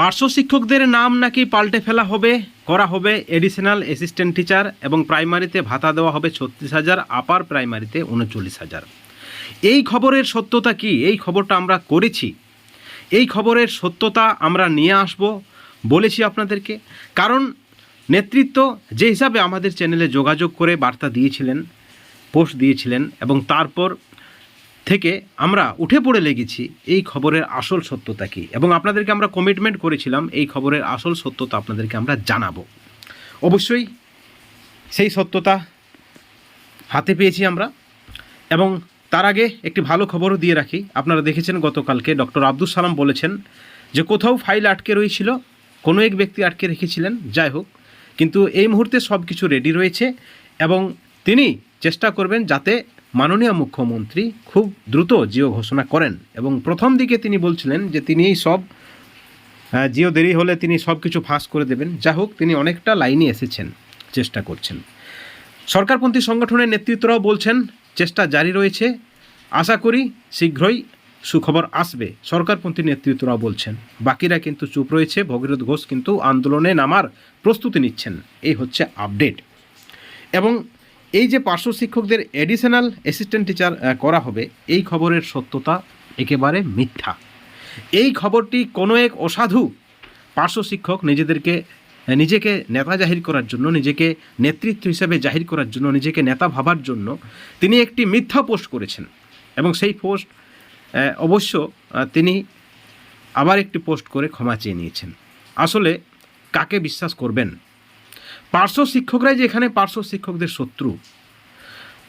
পার্শ্ব শিক্ষকদের নাম নাকি পাল্টে ফেলা হবে, করা হবে এডিশনাল অ্যাসিস্ট্যান্ট টিচার এবং প্রাইমারিতে ভাতা দেওয়া হবে ছত্রিশ হাজার আপার প্রাইমারিতে উনচল্লিশ হাজার। এই খবরের সত্যতা কি? এই খবরটা আমরা করেছি। এই খবরের সত্যতা আমরা নিয়ে আসব বলেছি আপনাদেরকে। কারণ নেতৃত্ব যে হিসাবে আমাদের চ্যানেলে যোগাযোগ করে বার্তা দিয়েছিলেন পোস্ট দিয়েছিলেন এবং তারপর থেকে আমরা উঠে পড়ে লেগেছি, এই খবরের আসল সত্যতা কী? এবং আপনাদেরকে আমরা কমিটমেন্ট করেছিলাম, এই খবরের আসল সত্যতা আপনাদেরকে আমরা জানাব। অবশ্যই সেই সত্যতা হাতে পেয়েছি আমরা, এবং তার আগে একটি ভালো খবরও দিয়ে রাখি। আপনারা দেখেছেন গতকালকে ডক্টর আব্দুল সালাম বলেছেন যে কোথাও ফাইল আটকে রয়েছিল, কোনো এক ব্যক্তি আটকে রেখেছিলেন, যাই হোক। কিন্তু এই মুহূর্তে সব কিছু রেডি রয়েছে এবং তিনি চেষ্টা করবেন যাতে মাননীয় মুখ্যমন্ত্রী খুব দ্রুত জিও ঘোষণা করেন এবং প্রথম দিকে তিনি বলছিলেন যে তিনি এই সব আহ, জিও দেরি হলে তিনি সব কিছু ফাঁস করে দেবেন। যা হোক তিনি অনেকটা লাইনে এসেছেন চেষ্টা করছেন। সরকারপন্থী সংগঠনের নেতৃত্বরাও বলছেন চেষ্টা জারি রয়েছে। আশা করি শীঘ্রই সুখবর আসবে। সরকারপন্থী নেতৃত্বরাও বলছেন। বাকিরা কিন্তু চুপ রয়েছে। ভগীরথ ঘোষ কিন্তু আন্দোলনে নামার প্রস্তুতি নিচ্ছেন। এই হচ্ছে আপডেট। এবং এই যে পার্শ্ব শিক্ষকদের এডিশনাল অ্যাসিস্ট্যান্ট টিচার করা হবে, এই খবরের সত্যতা একেবারে মিথ্যা। এই খবরটি কোনো এক অসাধু পার্শ্ব শিক্ষক নিজেদেরকে নিজেকে নেতা জাহির করার জন্য, নিজেকে নেতৃত্ব হিসেবে জাহির করার জন্য, নিজেকে নেতা ভাবার জন্য তিনি একটি মিথ্যা পোস্ট করেছেন। এবং সেই পোস্ট অবশ্য তিনি আবার একটি পোস্ট করে ক্ষমা চেয়ে নিয়েছেন। আসলে কাকে বিশ্বাস করবেন? পার্শ্ব শিক্ষকরাই যে এখানে পার্শ্ব শিক্ষকদের শত্রু,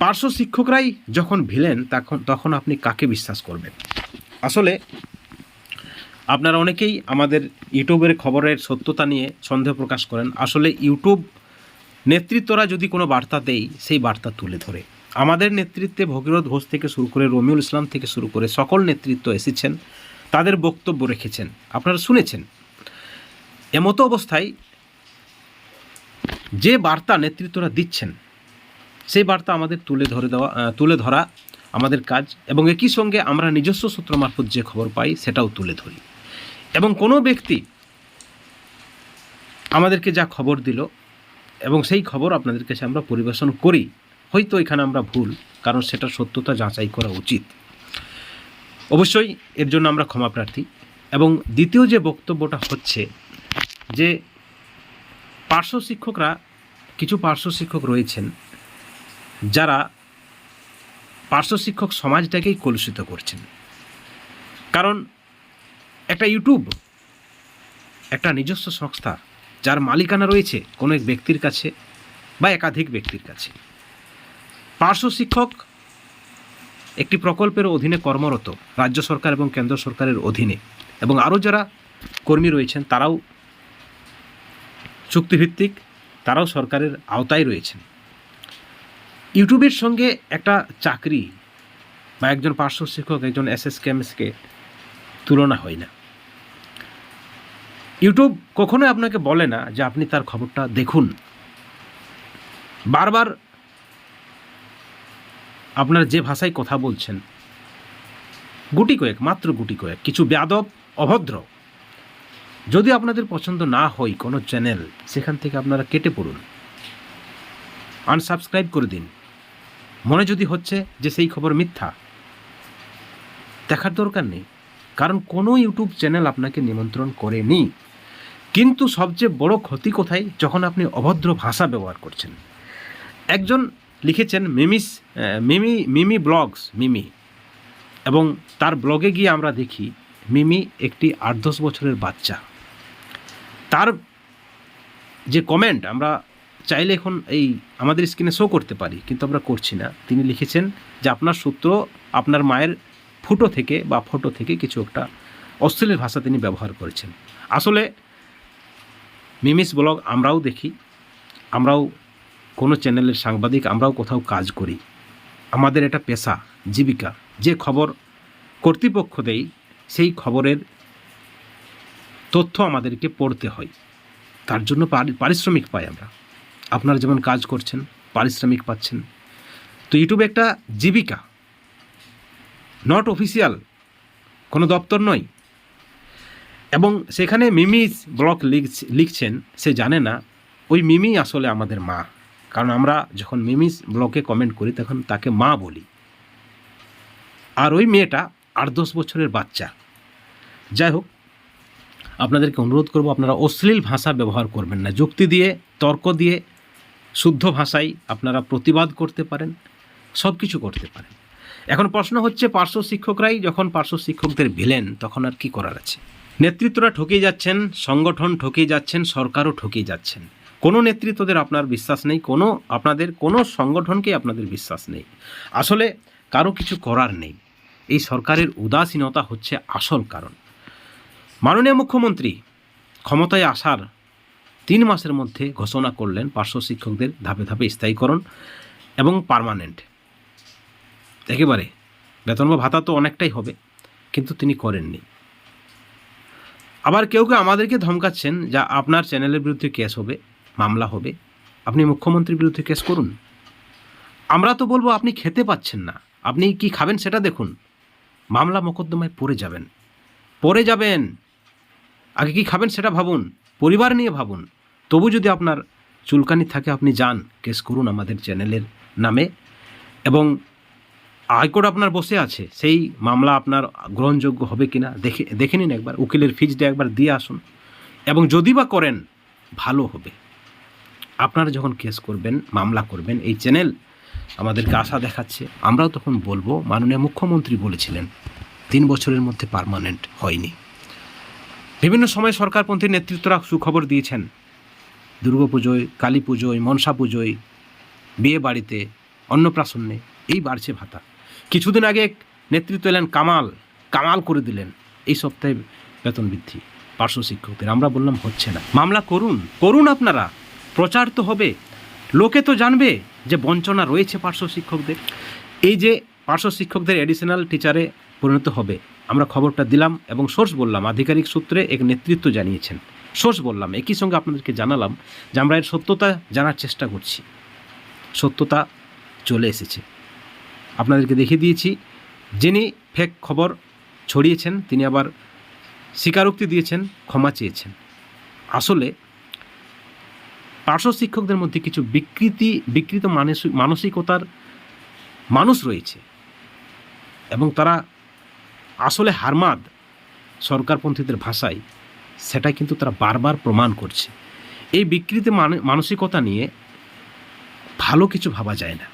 পার্শ্ব শিক্ষকরাই যখন ভিলেন তখন তখন আপনি কাকে বিশ্বাস করবেন? আসলে আপনারা অনেকেই আমাদের ইউটিউবের খবরের সত্যতা নিয়ে সন্দেহ প্রকাশ করেন। আসলে ইউটিউব নেতৃত্বরা যদি কোনো বার্তা দেয়, সেই বার্তা তুলে ধরে। আমাদের নেতৃত্বে ভগীরথ ঘোষ থেকে শুরু করে রমিউল ইসলাম থেকে শুরু করে সকল নেতৃত্ব এসেছেন, তাদের বক্তব্য রেখেছেন। আপনারা শুনেছেন। এমতো অবস্থায় যে বার্তা নেতৃত্বরা দিচ্ছেন, সেই বার্তা আমাদের তুলে ধরে দেওয়া তুলে ধরা আমাদের কাজ এবং একই সঙ্গে আমরা নিজস্ব সূত্র মারফত যে খবর পাই সেটাও তুলে ধরি। এবং কোনো ব্যক্তি আমাদেরকে যা খবর দিল এবং সেই খবর আপনাদের কাছে আমরা পরিবেশন করি, হয়তো এখানে আমরা ভুল, কারণ সেটা সত্যতা যাচাই করা উচিত। অবশ্যই এর জন্য আমরা ক্ষমা প্রার্থী এবং দ্বিতীয় যে বক্তব্যটা হচ্ছে যে পার্শ্ব শিক্ষকরা, কিছু পার্শ্ব শিক্ষক রয়েছেন, যারা পার্শ্ব শিক্ষক সমাজটাকেই কলুষিত করছেন। কারণ একটা ইউটিউব, একটা নিজস্ব সংস্থা, যার মালিকানা রয়েছে কোনো এক ব্যক্তির কাছে বা একাধিক ব্যক্তির কাছে। পার্শ্ব শিক্ষক একটি প্রকল্পের অধীনে কর্মরত, রাজ্য সরকার এবং কেন্দ্র সরকারের অধীনে এবং আরও যারা কর্মী রয়েছেন, তারাও চুক্তিভিত্তিক, তারাও সরকারের আওতায় রয়েছেন। ইউটিউবের সঙ্গে একটা চাকরি বা একজন পার্শ্ব শিক্ষক, একজন এস এস কেমসকে তুলনা হয় না। ইউটিউব কখনোই আপনাকে বলে না যে আপনি তার খবরটা দেখুন। বারবার আপনার যে ভাষায় কথা বলছেন, গুটি কয়েক, মাত্র গুটি কয়েক, কিছু বেয়াদব, অভদ্র যদি আপনাদের পছন্দ না হয় কোনো চ্যানেল সেখান থেকে আপনারা কেটে পড়ুন। আনসাবস্ক্রাইব করে দিন। মনে যদি হচ্ছে যে সেই খবর মিথ্যা, দেখার দরকার নেই। কারণ কোনো ইউটিউব চ্যানেল আপনাকে নিমন্ত্রণ করেনি। কিন্তু সবচেয়ে বড় ক্ষতি কোথায়? যখন আপনি অভদ্র ভাষা ব্যবহার করছেন। একজন লিখেছেন memes meme meme blogs, meme. এবং তার ব্লগে গিয়ে আমরা দেখি, মিমি একটি আট দশ বছরের বাচ্চা। তার যে কমেন্ট আমরা চাইলে এখন এই আমাদের স্ক্রিনে শো করতে পারি, কিন্তু আমরা করছি না। তিনি লিখেছেন যে আপনার সূত্র আপনার মায়ের ফুটো থেকে বা ফটো থেকে কিছু একটা অশ্লীল ভাষা তিনি ব্যবহার করেছেন। আসলে মিমিস ব্লগ আমরাও দেখি, আমরাও কোনো চ্যানেলের সাংবাদিক, আমরাও কোথাও কাজ করি। আমাদের এটা পেশা, জীবিকা। যে খবর কর্তৃপক্ষ দেয়, সেই খবরের তথ্য আমাদেরকে পড়তে হয়। তার জন্য পারিশ্রমিক পাই আমরা। আপনারা যেমন কাজ করছেন, পারিশ্রমিক পাচ্ছেন। তো ইউটিউবে একটা জীবিকা নট অফিসিয়াল কোনো দপ্তর নয়। এবং সেখানে মিমি ব্লক লিখ- লিখছেন, সে জানে না, ওই মিমি আসলে আমাদের মা। কারণ আমরা যখন মিমিস ব্লকে কমেন্ট করি, তখন তাকে মা বলি। আর ওই মেয়েটা আট দশ বছরের বাচ্চা। যাই হোক আপনাদেরকে অনুরোধ করব, আপনারা অশ্লীল ভাষা ব্যবহার করবেন না। যুক্তি দিয়ে, তর্ক দিয়ে, শুদ্ধ ভাষায় আপনারা প্রতিবাদ করতে পারেন সব কিছু করতে পারেন। এখন প্রশ্ন হচ্ছে, পার্শ্ব শিক্ষকরাই যখন পার্শ্ব শিক্ষকদের ভিলেন, তখন আর কি করার আছে? নেতৃত্বরা ঠকিয়ে যাচ্ছেন, সংগঠন ঠকিয়ে যাচ্ছেন, সরকারও ঠকিয়ে যাচ্ছেন। কোনো নেতৃত্বদের আপনার বিশ্বাস নেই, কোনো আপনাদের, কোনো সংগঠনকেই আপনাদের বিশ্বাস নেই। আসলে কারও কিছু করার নেই। এই সরকারের উদাসীনতা হচ্ছে আসল কারণ। মাননীয় মুখ্যমন্ত্রী ক্ষমতায় আসার তিন মাসের মধ্যে ঘোষণা করলেন পার্শ্ব শিক্ষকদের ধাপে ধাপে স্থায়ীকরণ এবং পার্মানেন্ট একেবারে, বেতন বা ভাতা তো অনেকটাই হবে, কিন্তু তিনি করেননি। আবার কেউ কেউ আমাদেরকে ধমকাচ্ছেন যা আপনার চ্যানেলের বিরুদ্ধে কেস হবে, মামলা হবে, আপনি মুখ্যমন্ত্রীর বিরুদ্ধে কেস করুন। আমরা তো বলব আপনি খেতে পাচ্ছেন না, আপনি কি খাবেন সেটা দেখুন। মামলা মোকদ্দমায় পড়ে যাবেন পড়ে যাবেন। আগে কি খাবেন সেটা ভাবুন, পরিবার নিয়ে ভাবুন। তবু যদি আপনার চুলকানি থাকে, আপনি যান, কেস করুন আমাদের চ্যানেলের নামে। এবং হাইকোর্ট আপনার বসে আছে, সেই মামলা আপনার গ্রহণযোগ্য হবে কি না দেখে দেখে নিন একবার, উকিলের ফিজটা একবার দিয়ে আসুন। এবং যদি বা করেন, ভালো হবে। আপনারা যখন কেস করবেন, মামলা করবেন, এই চ্যানেল আমাদেরকে আশা দেখাচ্ছে, আমরাও তখন বলব, মাননীয় মুখ্যমন্ত্রী বলেছিলেন, তিন বছরের মধ্যে পার্মানেন্ট হয়নি। বিভিন্ন সময় সরকারপন্থী নেতৃত্বরা সুখবর দিয়েছেন। দুর্গাপুজোয় কালী পুজোয়, মনসা পুজোয়, বিয়ে বাড়িতে, অন্নপ্রাশনে এই বাড়ছে ভাতা। কিছুদিন আগে নেতৃত্ব এলেন কামাল কামাল করে দিলেন। এই সপ্তাহে বেতন বৃদ্ধি, পার্শ্ব শিক্ষকদের, আমরা বললাম হচ্ছে না। মামলা করুন করুন আপনারা, প্রচার তো হবে। লোকে তো জানবে যে বঞ্চনা রয়েছে পার্শ্ব শিক্ষকদের। এই যে পার্শ্ব শিক্ষকদের অ্যাডিশনাল টিচারে পরিণত হবে আমরা খবরটা দিলাম এবং সোর্স বললাম, আধিকারিক সূত্রে এক নেতৃত্ব জানিয়েছেন। সোর্স বললাম, একই সঙ্গে আপনাদেরকে জানালাম যে আমরা এর সত্যতা জানার চেষ্টা করছি। সত্যতা চলে এসেছে। আপনাদেরকে দেখিয়ে দিয়েছি, যিনি ফেক খবর ছড়িয়েছেন, তিনি আবার স্বীকারোক্তি দিয়েছেন, ক্ষমা চেয়েছেন। আসলে পার্শ্ব শিক্ষকদের মধ্যে কিছু বিকৃতি, বিকৃত মানসিক, মানসিকতার মানুষ রয়েছে এবং তারা আসলে হারমাদ সরকারপন্থীদের ভাষায় সেটা কিন্তু তারা বারবার প্রমাণ করছে। এই বিকৃত মান- মানসিকতা নিয়ে ভালো কিছু ভাবা যায় না।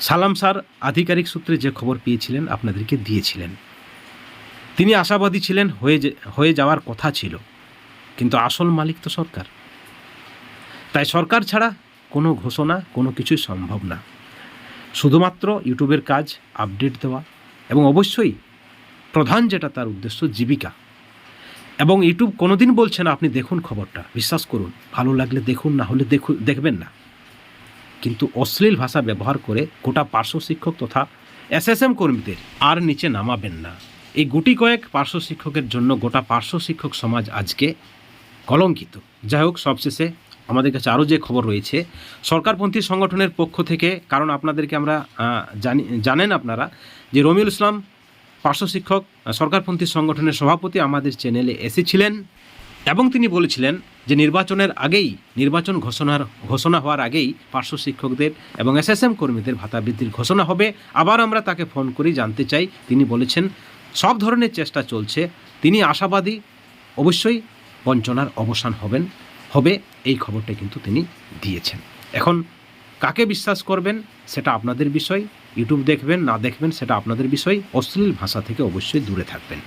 সালাম স্যার আধিকারিক সূত্রে যে খবর পেয়েছিলেন আপনাদেরকে দিয়েছিলেন। তিনি আশাবাদী ছিলেন হয়ে হয়ে যাওয়ার কথা ছিল। কিন্তু আসল মালিক তো সরকার। তাই সরকার ছাড়া কোনো ঘোষণা, কোনো কিছুই সম্ভব না। শুধুমাত্র ইউটিউবের কাজ, আপডেট দেওয়া এবং অবশ্যই প্রধান যেটা তার উদ্দেশ্য, জীবিকা। এবং ইউটিউব কোনোদিন বলছে না, আপনি দেখুন খবরটা। বিশ্বাস করুন, ভালো লাগলে দেখুন, না হলে দেখুন, দেখবেন না। কিন্তু অশ্লীল ভাষা ব্যবহার করে গোটা পার্শ্ব শিক্ষক তথা এসএসএম কর্মীদের আর নিচে নামাবেন না। এই গুটি কয়েক পার্শ্ব শিক্ষকের জন্য গোটা পার্শ্ব শিক্ষক সমাজ আজকে কলঙ্কিত। যাই হোক, সবশেষে আমাদের কাছে আরও যে খবর রয়েছে, সরকারপন্থী সংগঠনের পক্ষ থেকে, কারণ আপনাদেরকে আমরা জানি, জানেন আপনারা, যে রমিউল ইসলাম পার্শ্ব শিক্ষক সরকারপন্থী সংগঠনের সভাপতি আমাদের চ্যানেলে এসেছিলেন এবং তিনি বলেছিলেন যে নির্বাচনের আগেই, নির্বাচন ঘোষণার, ঘোষণা হওয়ার আগেই পার্শ্ব শিক্ষকদের এবং এসএসএম কর্মীদের ভাতা বৃদ্ধির ঘোষণা হবে। আবার আমরা তাকে ফোন করি, জানতে চাই। তিনি বলেছেন, সব ধরনের চেষ্টা চলছে। তিনি আশাবাদী, অবশ্যই বঞ্চনার অবসান হবেন। হবে, এই খবরটা কিন্তু তিনি দিয়েছেন। এখন কাকে বিশ্বাস করবেন সেটা আপনাদের বিষয়, ইউটিউব দেখবেন, না দেখবেন সেটা আপনাদের বিষয়, অশ্লীল ভাষা থেকে অবশ্যই দূরে থাকবেন।